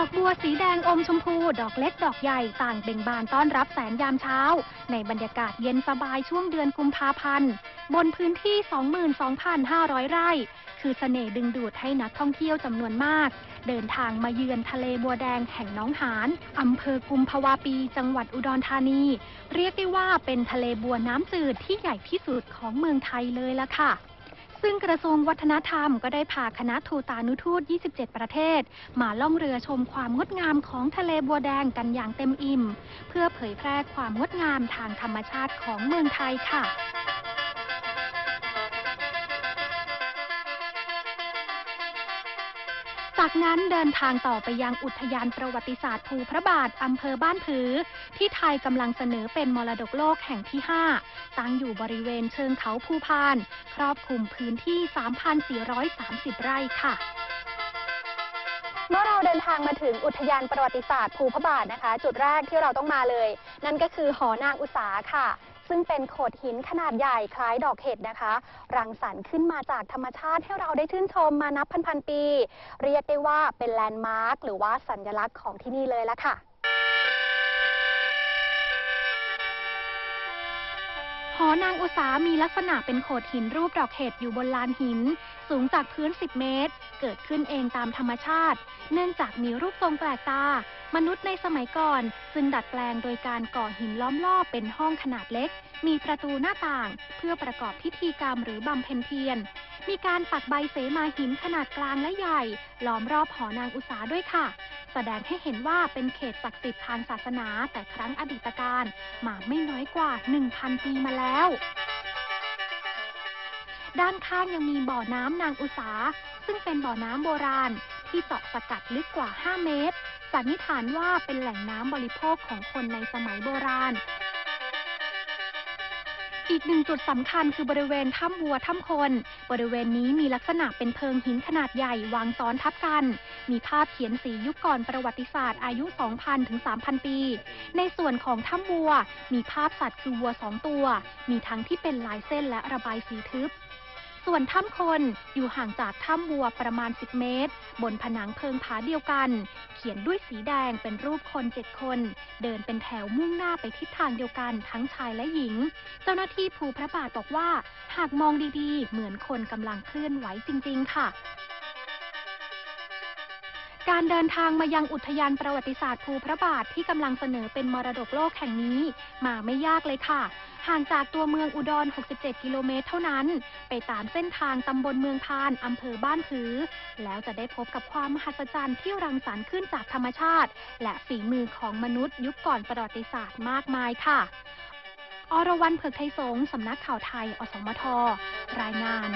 อกบัวสีแดงอมชมพู ดอกเล็กดอกใหญ่ต่างเบ่งบานต้อนรับแสงยามเช้า ในบรรยากาศเย็นสบายช่วงเดือนกุมภาพันธ์ บนพื้นที่ 22,500 ไร่ คือเสน่ห์ดึงดูดให้นักท่องเที่ยวจำนวนมาก เดินทางมาเยือนทะเลบัวแดงแห่งน้องหานอำเภอกุมภาวาปี จังหวัดอุดรธานี เรียกได้ว่าเป็นทะเลบัวน้ำจืดที่ใหญ่ที่สุดของเมืองไทยเลยละค่ะ ซึ่งกระทรวงวัฒนธรรมก็ได้พาคณะทูตานุทูต 27 ประเทศ มาล่องเรือชมความงดงามของทะเลบัวแดงกันอย่างเต็มอิ่ม เพื่อเผยแพร่ความงดงามทางธรรมชาติของเมืองไทยค่ะ จากนั้นเดินทางต่อไปยังอุทยานประวัติศาสตร์ภูพระบาทอำเภอบ้านผือ ที่ไทยกำลังเสนอเป็นมรดกโลกแห่งที่ 5 ตั้งอยู่บริเวณเชิงเขาภูพาน ครอบคลุมพื้นที่ 3,430 ไร่ค่ะเมื่อเราเดินทางมาถึงอุทยานประวัติศาสตร์ภูพระบาทนะคะ จุดแรกที่เราต้องมาเลย นั่นก็คือหอนางอุษาค่ะ ซึ่งเป็นโขดหินขนาดใหญ่คล้ายดอกเห็ดนะคะ รังสรรค์ขึ้นมาจากธรรมชาติให้เราได้ชื่นชมมานับพันๆปี เรียกได้ว่าเป็นแลนด์มาร์คหรือว่าสัญลักษณ์ของที่นี่เลยละค่ะ หอนางอุษามีลักษณะเป็นโขดหินรูปดอกเห็ดอยู่บนลานหิน สูงจากพื้น 10 เมตร เกิดขึ้นเองตามธรรมชาติ เนื่องจากมีรูปทรงแปลกตา มนุษย์ในสมัยก่อน จึงดัดแปลงโดยการก่อหินล้อมรอบเป็นห้องขนาดเล็ก มีประตูหน้าต่างเพื่อประกอบพิธีกรรมหรือบำเพ็ญเพียร มีการปักใบเสมาหินขนาดกลางและใหญ่ ล้อมรอบหอนางอุษาด้วยค่ะ แสดงให้เห็นว่าเป็นเขตศักดิ์สิทธิ์ทางศาสนา แต่ครั้งอดีตการมาไม่น้อยกว่า 1,000 ปีมาแล้วด้านข้างยังมีบ่อน้ำนางอุษา ซึ่งเป็นบ่อน้ำโบราณ ที่เจาะสกัดลึกกว่า 5 เมตร สันนิษฐานว่าเป็นแหล่งน้ำบริโภคของคนในสมัยโบราณ อีกหนึ่งจุดสำคัญคือบริเวณถ้ำวัวถ้ำคน บริเวณนี้มีลักษณะเป็นเพิงหินขนาดใหญ่วางซ้อนทับกัน มีภาพเขียนสียุคก่อนประวัติศาสตร์อายุ 2,000 ถึง 3,000 ปี ในส่วนของถ้ำวัว มีภาพสัตว์คือวัวสองตัว มีทั้งที่เป็นลายเส้นและระบายสีทึบ ส่วนถ้ำคนอยู่ห่างจากถ้ำวัวประมาณ 10 เมตร บนผนังเพิงผาเดียวกัน เขียนด้วยสีแดงเป็นรูปคนเจ็ดคน เดินเป็นแถวมุ่งหน้าไปทิศทางเดียวกันทั้งชายและหญิง เจ้าหน้าที่ภูพระบาทบอกว่า หากมองดีๆ เหมือนคนกำลังเคลื่อนไหวจริง ๆ ค่ะ การเดินทางมายังอุทยานประวัติศาสตร์ภูพระบาทที่กำลังเสนอเป็นมรดกโลกแห่งนี้ มาไม่ยากเลยค่ะ ห่างจากตัวเมืองอุดร 67 กิโลเมตรเท่านั้น ไปตามเส้นทางตำบลเมืองพานอำเภอบ้านผือ แล้วจะได้พบกับความมหัศจรรย์ที่รังสรรค์ขึ้นจากธรรมชาติ และฝีมือของมนุษย์ยุคก่อนประวัติศาสตร์มากมายค่ะอรวรรณเผือกไทยสงฆ์สำนักข่าวไทย อสมท รายงาน